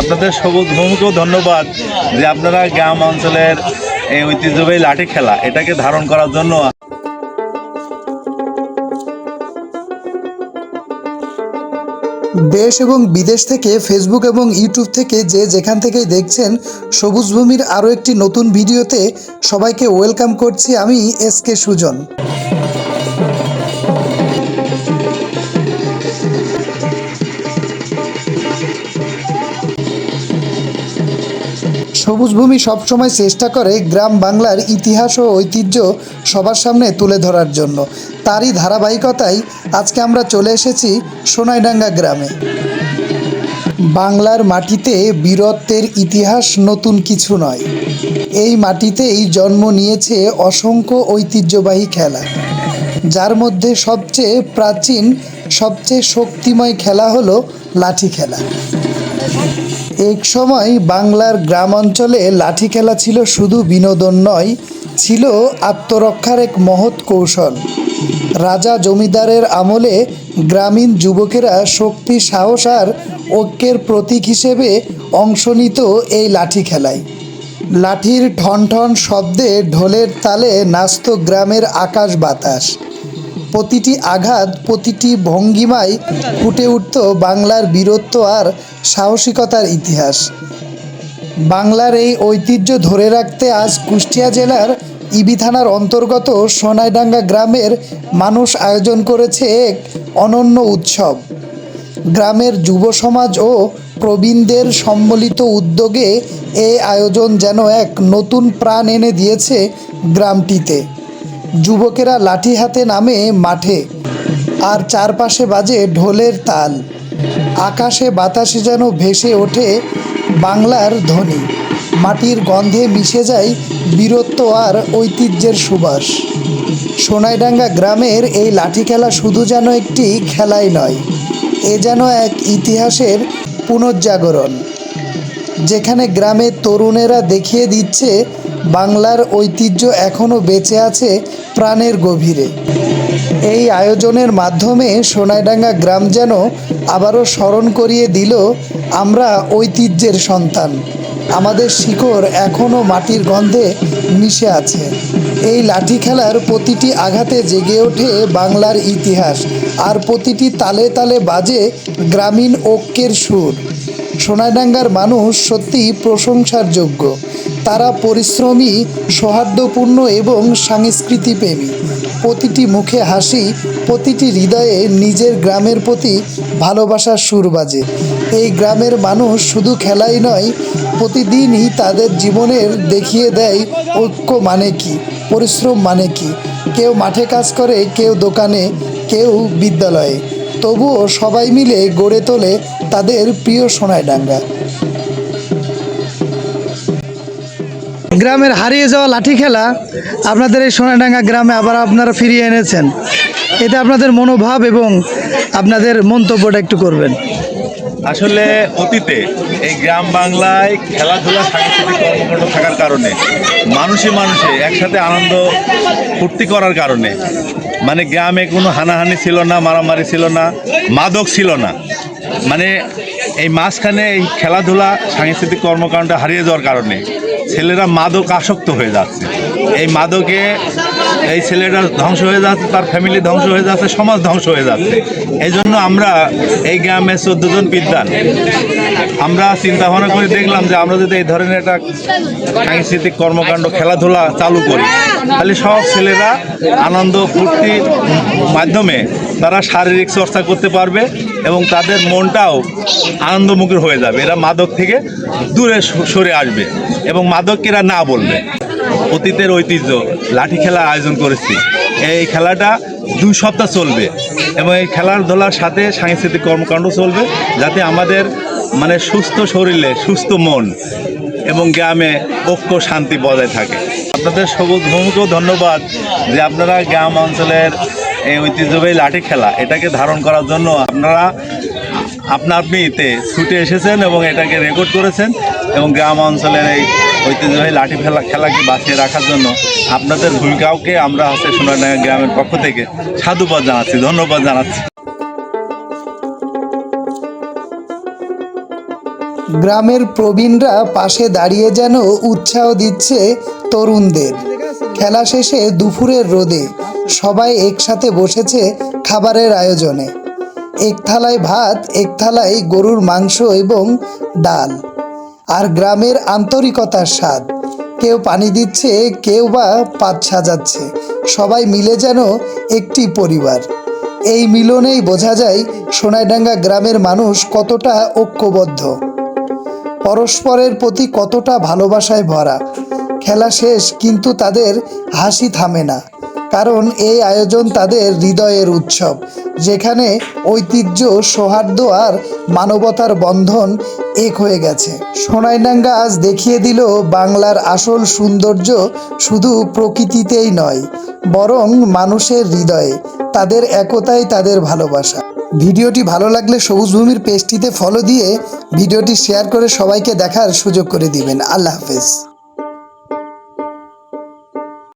আপনাদের সবুজ ভূমিকেও ধন্যবাদ যে আপনারা গ্রাম অঞ্চলের এই ঐতিহ্যবাহী লাঠি খেলা এটাকে ধারণ করার জন্য দেশ এবং বিদেশ থেকে ফেসবুক এবং ইউটিউব থেকে যে যেখান থেকেই দেখছেন সবুজ ভূমির আরও একটি নতুন ভিডিওতে সবাইকে ওয়েলকাম করছি আমি এস কে সুজন। সবুজ ভূমি সবসময় চেষ্টা করে গ্রাম বাংলার ইতিহাস ও ঐতিহ্য সবার সামনে তুলে ধরার জন্য। তারই ধারাবাহিকতায় আজকে আমরা চলে এসেছি সোনাইডাঙ্গা গ্রামে। বাংলার মাটিতে বীরত্বের ইতিহাস নতুন কিছু নয়। এই মাটিতেই জন্ম নিয়েছে অসংখ্য ঐতিহ্যবাহী খেলা। যার মধ্যে সবচেয়ে প্রাচীন, সবচেয়ে শক্তিময় খেলা হলো লাঠি খেলা। এক সময় বাংলার গ্রাম অঞ্চলে লাঠি খেলা ছিল শুধু বিনোদন নয়, ছিল আত্মরক্ষার এক মহৎ কৌশল। রাজা জমিদারের আমলে গ্রামীণ যুবকেরা শক্তি, সাহস আর ঐক্যের প্রতীক হিসেবে অংশ নিত এই লাঠি খেলায়। লাঠির ঠন ঠন শব্দে ঢোলের তালে নাচত গ্রামের আকাশ বাতাস। প্রতিটি আঘাত, প্রতিটি ভঙ্গিমায় ফুটে উঠত বাংলার বীরত্ব আর সাহসিকতার ইতিহাস। বাংলার এই ঐতিহ্য ধরে রাখতে আজ কুষ্টিয়া জেলার ইবি থানার অন্তর্গত সোনাইডাঙ্গা গ্রামের মানুষ আয়োজন করেছে এক অনন্য উৎসব। গ্রামের যুব সমাজ ও প্রবীণদের সম্মিলিত উদ্যোগে এই আয়োজন যেন এক নতুন প্রাণ এনে দিয়েছে গ্রামটিতে। যুবকেরা লাঠি হাতে নামে মাঠে, আর চারপাশে বাজে ঢোলের তাল। আকাশে বাতাসে যেন ভেসে ওঠে বাংলার ধ্বনি। মাটির গন্ধে মিশে যায় বীরত্ব আর ঐতিহ্যের সুবাস। সোনাইডাঙ্গা গ্রামের এই লাঠি খেলা শুধু যেন একটি খেলাই নয়, এ যেন এক ইতিহাসের পুনর্জাগরণ। যেখানে গ্রামের তরুণেরা দেখিয়ে দিচ্ছে বাংলার ঐতিহ্য এখনও বেঁচে আছে প্রাণের গভীরে। এই আয়োজনের মাধ্যমে সোনাইডাঙ্গা গ্রাম যেন আবারও স্মরণ করিয়ে দিল আমরা ঐতিহ্যের সন্তান। আমাদের শিকড় এখনও মাটির গন্ধে মিশে আছে। এই লাঠি খেলার প্রতিটি আঘাতে জেগে ওঠে বাংলার ইতিহাস। আর প্রতিটি তালে তালে বাজে গ্রামীণ ঐক্যের সুর। সোনাইডাঙ্গার মানুষ সত্যি প্রশংসার যোগ্য তারা পরিশ্রমী, সৌহার্দ্যপূর্ণ এবং সংস্কৃতিপ্রেমী। প্রতিটি মুখে হাসি, প্রতিটি হৃদয়ে নিজের গ্রামের প্রতি ভালোবাসার সুর বাজে। এই গ্রামের মানুষ শুধু খেলাই নয়, প্রতিদিনই তাদের জীবনের দেখিয়ে দেয় ঐক্য মানে কি, পরিশ্রম মানে কি। কেউ মাঠে কাজ করে, কেউ দোকানে, কেউ বিদ্যালয়ে। তবুও সবাই মিলে গড়ে তোলে তাদের প্রিয় সোনাইডাঙ্গা গ্রামের হারিয়ে যাওয়া লাঠি খেলা আপনাদের এই সোনাডাঙ্গা গ্রামে আবার আপনারা ফিরিয়ে এনেছেন। এটা আপনাদের মনোভাব এবং আপনাদের মন্তব্যটা একটু করবেন। আসলে অতীতে এই গ্রাম বাংলায় খেলাধুলা সাংস্কৃতিক কর্মকাণ্ড থাকার কারণে মানুষে মানুষে একসাথে আনন্দ ফুর্তি করার কারণে মানে গ্রামে কোনো হানাহানি ছিল না মারামারি ছিল না মাদক ছিল না। মানে এই মাঝখানে এই খেলাধুলা, সাংস্কৃতিক কর্মকাণ্ড হারিয়ে যাওয়ার কারণে ছেলেরা মাদক আসক্ত হয়ে যাচ্ছে। এই মাদকে এই ছেলেটা ধ্বংস হয়ে যাচ্ছে, তার ফ্যামিলি ধ্বংস হয়ে যাচ্ছে, সমাজ ধ্বংস হয়ে যাচ্ছে। এই জন্য আমরা এই গ্রামে চোদ্দ জন বিদ্যান আমরা চিন্তা ভাবনা করে দেখলাম যে আমরা যদি এই ধরনের একটা সাংস্কৃতিক কর্মকাণ্ড, খেলাধুলা চালু করি, তাহলে সব ছেলেরা আনন্দ ফুর্তির মাধ্যমে তারা শারীরিক চর্চা করতে পারবে। এবং তাদের মনটাও আনন্দমুখী হয়ে যাবে। এরা মাদক থেকে দূরে সরে আসবে এবং মাদকেরা না বলবে। অতীতের ঐতিহ্য, লাঠি খেলা আয়োজন করেছি। এই খেলাটা দুই সপ্তাহ চলবে এবং এই খেলাধুলার সাথে সাংস্কৃতিক কর্মকাণ্ড চলবে যাতে আমাদের মানে সুস্থ শরীরে সুস্থ মন এবং গ্রামে ঐক্য শান্তি বজায় থাকে। আপনাদের সবুজ ভূমিকেও ধন্যবাদ যে আপনারা গ্রাম অঞ্চলের এই ঐতিহ্যবাহী লাঠি খেলা, এটাকে ধারণ করার জন্য আপনারা, আপনা আপনিতে ছুটে এসেছেন এবং এটাকে রেকর্ড করেছেন এবং গ্রাম অঞ্চলের এই ঐতিহ্যবাহী লাঠি খেলা খেলাকে বাঁচিয়ে রাখার জন্য আপনাদের ভূমিকাওকে আমরা হচ্ছে সোনারডাঙ্গা গ্রামের পক্ষ থেকে সাধুবাদ জানাচ্ছি, ধন্যবাদ জানাচ্ছি। গ্রামের প্রবীণরা পাশে দাঁড়িয়ে যেন উৎসাহ দিচ্ছে তরুণদের। খেলা শেষে দুপুরের রোদে সবাই একসাথে বসেছে খাবারের আয়োজনে। এক থালায় ভাত, এক থালায় গরুর মাংস এবং ডাল। আর গ্রামের আন্তরিকতার স্বাদ। কেউ পানি দিচ্ছে, কেউ বা পাত সাজাচ্ছে। সবাই মিলে যেন একটি পরিবার। এই মিলনেই বোঝা যায় সোনাইডাঙ্গা গ্রামের মানুষ কতটা ঐক্যবদ্ধ। পরস্পরের প্রতি কতটা ভালোবাসায় ভরা। খেলা শেষ, কিন্তু তাদের হাসি থামে না। কারণ এই আয়োজন তাদের হৃদয়ের উৎসব, যেখানে ঐতিহ্য, সৌহার্দ্য আর মানবতার বন্ধন এক হয়ে গেছে। সোনাইডাঙ্গা আজ দেখিয়ে দিল বাংলার আসল সৌন্দর্য শুধু প্রকৃতিতেই নয়, বরং মানুষের হৃদয়ে, তাদের একতাই তাদের ভালোবাসা। ভিডিওটি ভালো লাগলে সবুজ ভূমির পেজটিতে ফলো দিয়ে ভিডিওটি শেয়ার করে সবাইকে দেখার সুযোগ করে দিবেন। আল্লাহ হাফেজ।